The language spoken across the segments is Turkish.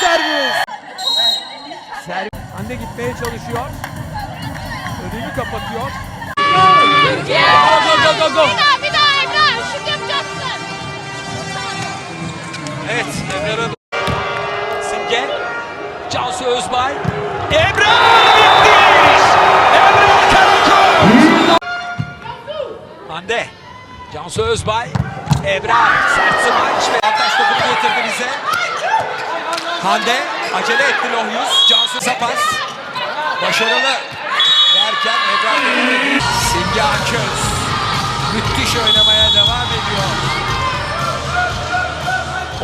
servis. Servis. Hande gitmeye çalışıyor. Önünü kapatıyor. Türkiye! Go, go, go, go. Bir daha, bir daha Emrah. Şut yapacaksın. Evet, Emrah'ın Simge, Cansu Özbay, Emrah! Hande. Cansu Özbay. Ebrar. Sert smaç ve Hande. Acele etti Lohyus. Cansu Sapas. Başarılı. Derken Ebrar. Simge Aköz. Müthiş oynamaya devam ediyor.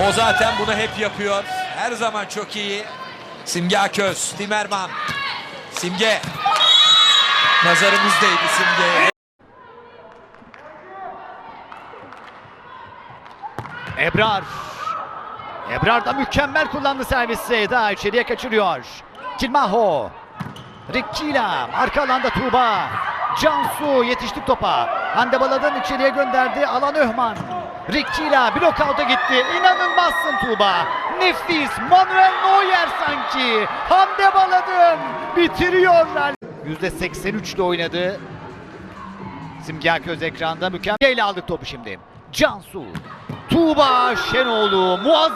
O zaten bunu hep yapıyor. Her zaman çok iyi. Simge Aköz. Timerman. Simge. Nazarımız değdi Simge'ye. Ebrar. Ebrar da mükemmel kullandı servisi. Daha içeriye kaçırıyor. Kilmaho. Rikçila. Arka alanda Tuğba. Cansu yetiştik topa. Hande Baladın içeriye gönderdi. Alan Öhman. Rikçila blok out'a gitti. İnanılmazsın Tuğba. Nefis. Manuel Neuer sanki. Hande Baladın bitiriyorlar. %83 ile oynadı. Simge Aköz ekranda mükemmel aldık topu şimdi. Cansu. Tuğba Şenoğlu muazzam.